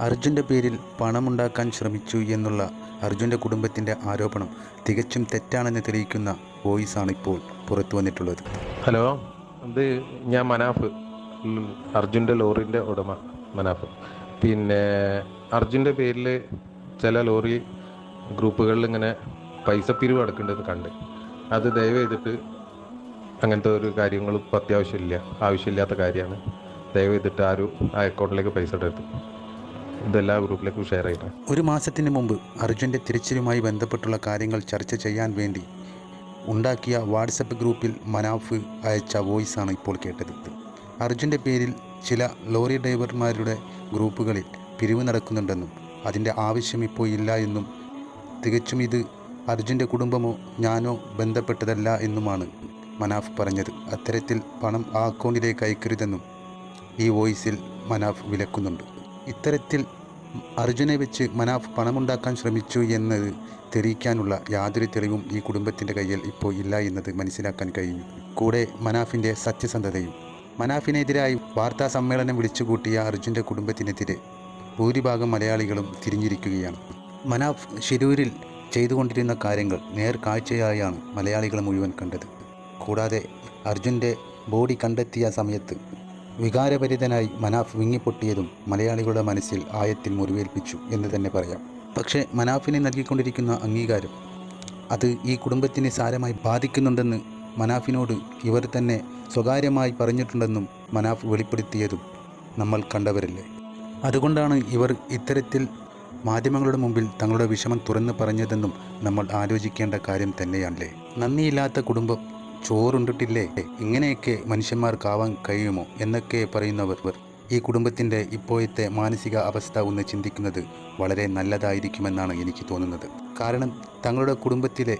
അർജുന്റെ പേരിൽ പണമുണ്ടാക്കാൻ ശ്രമിച്ചു എന്നുള്ള അർജുന്റെ കുടുംബത്തിന്റെ ആരോപണം തികച്ചും തെറ്റാണെന്ന് തെളിയിക്കുന്ന വോയിസാണ് ഇപ്പോൾ പുറത്തു വന്നിട്ടുള്ളത്. ഹലോ ഇത് ഞാൻ മനാഫ്. അർജുന്റെ ലോറിന്റെ ഉടമ മനാഫ്. പിന്നെ അർജുന്റെ പേരിൽ ചില ലോറി ഗ്രൂപ്പുകളിൽ ഇങ്ങനെ പൈസ പിരിവ് അടക്കേണ്ടത് കണ്ട്. അത് ദയവ് ചെയ്തിട്ട് അങ്ങനത്തെ ഒരു കാര്യങ്ങളും ഇപ്പം അത്യാവശ്യമില്ല ആവശ്യമില്ലാത്ത കാര്യമാണ്. ദയവ് ചെയ്തിട്ട് ആരും ആ അക്കൗണ്ടിലേക്ക് പൈസ ഇടരുത്. ഇതെല്ലാ ഗ്രൂപ്പിലേക്കും ഷെയർ ചെയ്യണം ഒരു മാസത്തിന് മുമ്പ് അർജുന്റെ തിരച്ചിലുമായി ബന്ധപ്പെട്ടുള്ള കാര്യങ്ങൾ ചർച്ച ചെയ്യാൻ വേണ്ടി ഉണ്ടാക്കിയ വാട്സപ്പ് ഗ്രൂപ്പിൽ മനാഫ് അയച്ച വോയിസ് ആണ് ഇപ്പോൾ കേട്ടത്. അർജുന്റെ പേരിൽ ചില ലോറി ഡ്രൈവർമാരുടെ ഗ്രൂപ്പുകളിൽ പിരിവ് നടക്കുന്നുണ്ടെന്നും അതിന്റെ ആവശ്യം ഇപ്പോൾ ഇല്ല എന്നും തികച്ചും ഇത് അർജുന്റെ കുടുംബമോ ഞാനോ ബന്ധപ്പെട്ടതല്ല എന്നുമാണ് മനാഫ് പറഞ്ഞത്. അത്തരത്തിൽ പണം ആ അക്കൗണ്ടിലേക്ക് അയക്കരുതെന്നും ഈ വോയിസിൽ മനാഫ് വിലക്കുന്നുണ്ട്. ഇത്തരത്തിൽ അർജുനെ വെച്ച് മനാഫ് പണമുണ്ടാക്കാൻ ശ്രമിച്ചു എന്നത് തെളിയിക്കാനുള്ള യാതൊരു തെളിവും ഈ കുടുംബത്തിന്റെ കയ്യിൽ ഇപ്പോൾ ഇല്ല എന്നത് മനസ്സിലാക്കാൻ കഴിഞ്ഞു കൂടെ മനാഫിന്റെ സത്യസന്ധതയും. മനാഫിനെതിരായി വാർത്താ സമ്മേളനം വിളിച്ചുകൂട്ടിയ അർജുന്റെ കുടുംബത്തിനെതിരെ ഭൂരിഭാഗം മലയാളികളും തിരിഞ്ഞിരിക്കുകയാണ്. മനാഫ് ഷിരൂരിൽ ചെയ്തുകൊണ്ടിരുന്ന കാര്യങ്ങൾ നേർക്കാഴ്ചയായാണ് മലയാളികൾ മുഴുവൻ കണ്ടത്. കൂടാതെ അർജുന്റെ ബോഡി കണ്ടെത്തിയ സമയത്ത് വികാരഭരിതനായി മനാഫ് വിങ്ങിപ്പൊട്ടിയതും മലയാളികളുടെ മനസ്സിൽ ആയത്തിൽ മുറിവേൽപ്പിച്ചു എന്ന് തന്നെ പറയാം. പക്ഷേ മനാഫിനെ നൽകിക്കൊണ്ടിരിക്കുന്ന അംഗീകാരം അത് ഈ കുടുംബത്തിനെ സാരമായി ബാധിക്കുന്നുണ്ടെന്ന് മനാഫിനോട് ഇവർ തന്നെ സ്വകാര്യമായി പറഞ്ഞിട്ടുണ്ടെന്നും മനാഫ് വെളിപ്പെടുത്തിയതും നമ്മൾ കണ്ടവരല്ലേ? അതുകൊണ്ടാണ് ഇവർ ഇത്തരത്തിൽ മാധ്യമങ്ങളുടെ മുമ്പിൽ തങ്ങളുടെ വിഷമം തുറന്നു പറഞ്ഞതെന്നും നമ്മൾ ആലോചിക്കേണ്ട കാര്യം തന്നെയാണല്ലേ? നന്ദിയില്ലാത്ത കുടുംബം ചോറുണ്ടിട്ടില്ലേ? ഇങ്ങനെയൊക്കെ മനുഷ്യന്മാർക്കാവാൻ കഴിയുമോ? എന്നൊക്കെ പറയുന്നവർ ഈ കുടുംബത്തിന്റെ ഇപ്പോഴത്തെ മാനസിക അവസ്ഥ ഒന്ന് ചിന്തിക്കുന്നത് വളരെ നല്ലതായിരിക്കുമെന്നാണ് എനിക്ക് തോന്നുന്നത്. കാരണം തങ്ങളുടെ കുടുംബത്തിലെ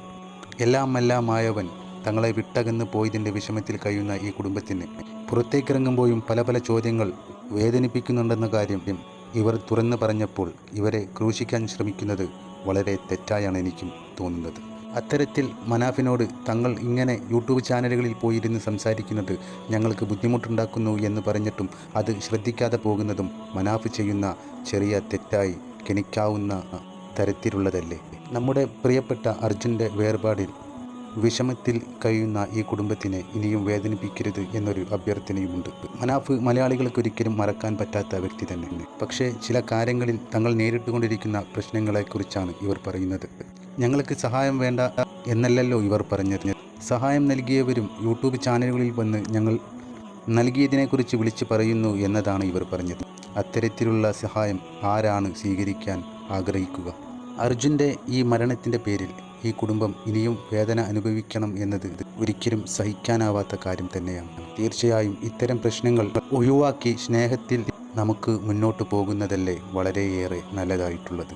എല്ലാം എല്ലാമായവൻ തങ്ങളെ വിട്ടകന്ന് പോയതിന്റെ വിഷമത്തിൽ കഴിയുന്ന ഈ കുടുംബത്തിന് പുറത്തേക്കിറങ്ങുമ്പോഴും പല പല ചോദ്യങ്ങൾ വേദനിപ്പിക്കുന്നുണ്ടെന്ന കാര്യം ഇവർ തുറന്നു പറഞ്ഞപ്പോൾ ഇവരെ ക്രൂശിക്കാൻ ശ്രമിക്കുന്നത് വളരെ തെറ്റായാണ് എനിക്കും തോന്നുന്നത്. അത്തരത്തിൽ മനാഫിനോട് തങ്ങൾ ഇങ്ങനെ യൂട്യൂബ് ചാനലുകളിൽ പോയിരുന്ന് സംസാരിക്കുന്നത് ഞങ്ങൾക്ക് ബുദ്ധിമുട്ടുണ്ടാക്കുന്നു എന്ന് പറഞ്ഞിട്ടും അത് ശ്രദ്ധിക്കാതെ പോകുന്നതും മനാഫ് ചെയ്യുന്ന ചെറിയ തെറ്റായി ഗണിക്കാവുന്ന തരത്തിലുള്ളതല്ലേ? നമ്മുടെ പ്രിയപ്പെട്ട അർജുന്റെ വേർപാടിൽ വിഷമത്തിൽ കഴിയുന്ന ഈ കുടുംബത്തിനെ ഇനിയും വേദനിപ്പിക്കരുത് എന്നൊരു അഭ്യർത്ഥനയുമുണ്ട്. മനാഫ് മലയാളികൾക്ക് ഒരിക്കലും മറക്കാൻ പറ്റാത്ത വ്യക്തി തന്നെ പക്ഷേ ചില കാര്യങ്ങളിൽ തങ്ങൾ നേരിട്ടുകൊണ്ടിരിക്കുന്ന പ്രശ്നങ്ങളെക്കുറിച്ചാണ് ഇവർ പറയുന്നത്. ഞങ്ങൾക്ക് സഹായം വേണ്ട എന്നല്ലല്ലോ ഇവർ പറഞ്ഞത്. സഹായം നൽകിയവരും യൂട്യൂബ് ചാനലുകളിൽ വന്ന് ഞങ്ങൾ നൽകിയതിനെക്കുറിച്ച് വിളിച്ചു പറയുന്നു എന്നതാണ് ഇവർ പറഞ്ഞത്. അത്തരത്തിലുള്ള സഹായം ആരാണ് സ്വീകരിക്കാൻ ആഗ്രഹിക്കുക? അർജുന്റെ ഈ മരണത്തിന്റെ പേരിൽ ഈ കുടുംബം ഇനിയും വേദന അനുഭവിക്കണം എന്നത് ഒരിക്കലും സഹിക്കാനാവാത്ത കാര്യം തന്നെയാണ്. തീർച്ചയായും ഇത്തരം പ്രശ്നങ്ങൾ ഒഴിവാക്കി സ്നേഹത്തിൽ നമുക്ക് മുന്നോട്ട് പോകുന്നതല്ലേ വളരെയേറെ നല്ലതായിട്ടുള്ളത്.